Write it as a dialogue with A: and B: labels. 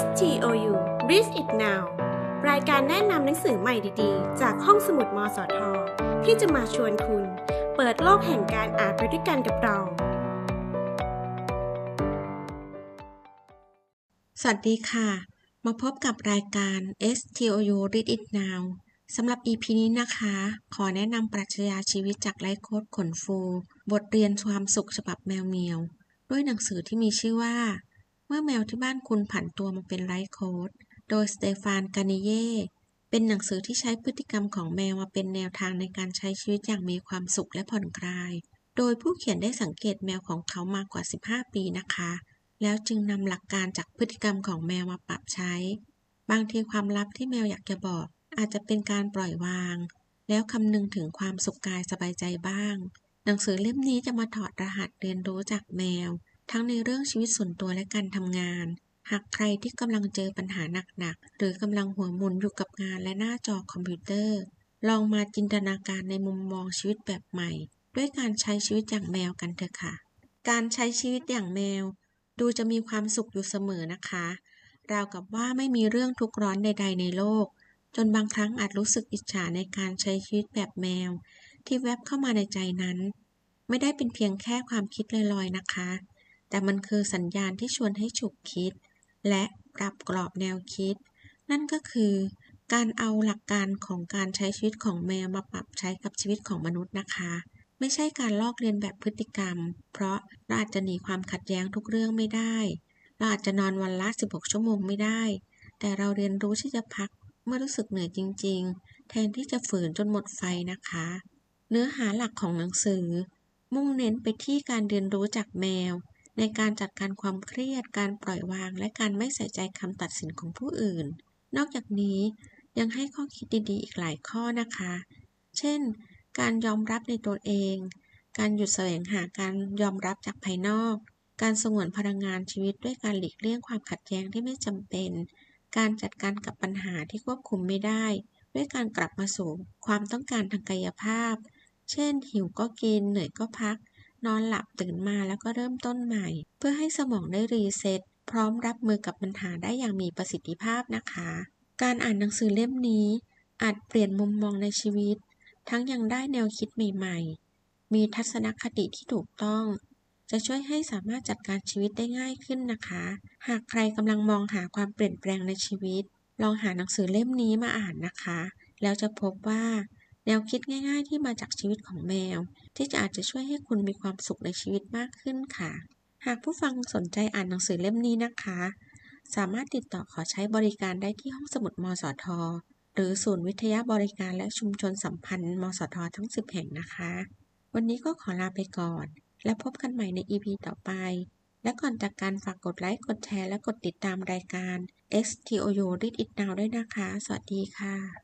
A: STOU Read It Now รายการแนะนำหนังสือใหม่ดีๆ จากห้องสมุดมสท ที่จะมาชวนคุณ เปิดโลกแห่งการอ่านไปด้วยกันกับเรา
B: สวัสดีค่ะ มาพบกับรายการ STOU Read It Now สำหรับ EP นี้นะคะ ขอแนะนำปรัชญาชีวิตจากไลโคดขนฟู บทเรียนความสุขฉบับแมวเมียว ด้วยหนังสือที่มีชื่อว่า มื่อแมวที่บ้านคุณผันตัวมาเป็นไลฟ์โค้ดโดยสเตฟานกานิเย่เป็นหนังสือที่ใช้พฤติกรรมของแมวมาเป็นแนวทางในการใช้ชีวิตอย่างมีความสุขและผ่อนคลาย โดยผู้เขียนได้สังเกตแมวของเขามากกว่า 15 ปีนะคะ แล้วจึงนำหลักการจากพฤติกรรมของแมวมาปรับใช้ บางทีความลับที่แมวอยากจะบอก อาจจะเป็นการปล่อยวาง แล้วคำนึงถึงความสุขกายสบายใจบ้าง หนังสือเล่มนี้จะมาถอดรหัสเรียนรู้จากแมว ทั้งในเรื่องชีวิตส่วนตัวและการทำงาน หากใครที่กำลังเจอปัญหาหนักๆ หรือกำลังหัวหมุนอยู่กับงานและหน้าจอคอมพิวเตอร์ ลองมาจินตนาการในมุมมองชีวิตแบบใหม่ ด้วยการใช้ชีวิตอย่างแมวกันเถอะค่ะ การใช้ชีวิตอย่างแมว ดูจะมีความสุขอยู่เสมอนะคะ ราวกับว่าไม่มีเรื่องทุกข์ร้อนใด ๆ ในโลก จนบางครั้งอาจรู้สึกอิจฉาในการใช้ชีวิตแบบแมว ที่แวบเข้ามาในใจนั้น ไม่ได้เป็นเพียงแค่ความคิดลอยๆนะคะ แต่มันคือสัญญาณที่ชวนให้ฉุกคิด และปรับกรอบแนวคิด นั่นก็คือ การเอาหลักการของการใช้ชีวิตของแมวมาปรับใช้กับชีวิตของมนุษย์นะคะ ไม่ใช่การลอกเลียนแบบพฤติกรรม เพราะเราอาจจะหนีความขัดแย้งทุกเรื่องไม่ได้ เราอาจจะนอนวันละ 16 ชั่วโมงไม่ได้ แต่เราเรียนรู้ที่จะพักเมื่อรู้สึกเหนื่อยจริง ๆ แทนที่จะฝืนจนหมดไฟนะคะ เนื้อหาหลักของหนังสือ มุ่งเน้นไปที่การเรียนรู้จากแมว ในการจัดการความเครียด การปล่อยวาง และการไม่ใส่ใจคำตัดสินของผู้อื่น นอกจากนี้ยังให้ข้อคิดดีๆ อีกหลายข้อนะคะ เช่น การยอมรับในตัวเอง การหยุดแสวงหาการยอมรับจากภายนอก การสงวนพลังงานชีวิตด้วยการหลีกเลี่ยงความขัดแย้งที่ไม่จำเป็น การจัดการกับปัญหาที่ควบคุมไม่ได้ ด้วยการกลับมาสู่ความต้องการทางกายภาพ เช่น หิวก็กิน เหนื่อยก็พัก นอนหลับตื่นมาแล้วก็เริ่มต้นใหม่ เพื่อให้สมองได้รีเซ็ตพร้อมรับมือกับปัญหาได้อย่างมีประสิทธิภาพนะคะ การอ่านหนังสือเล่มนี้ อาจเปลี่ยนมุมมองในชีวิต ทั้งยังได้แนวคิดใหม่ๆ มีทัศนคติที่ถูกต้อง จะช่วยให้สามารถจัดการชีวิตได้ง่ายขึ้นนะคะ หากใครกำลังมองหาความเปลี่ยนแปลงในชีวิต ลองหาหนังสือเล่มนี้มาอ่านนะคะ แล้วจะพบว่า แนวคิดง่าย ๆ ที่มาจากชีวิตของแมว ที่จะอาจจะช่วยให้คุณมีความสุขในชีวิตมากขึ้นค่ะ หากผู้ฟังสนใจอ่านหนังสือเล่มนี้นะคะ สามารถติดต่อขอใช้บริการได้ที่ห้องสมุดมสท หรือศูนย์วิทยาบริการและชุมชนสัมพันธ์มสททั้ง 10 แห่งนะคะ วันนี้ก็ขอลาไปก่อน และพบกันใหม่ใน EP ต่อไป และก่อนจากการฝากกดไลค์กดแชร์และกดติดตามรายการ STOU Read It Now ด้วยนะคะ สวัสดีค่ะ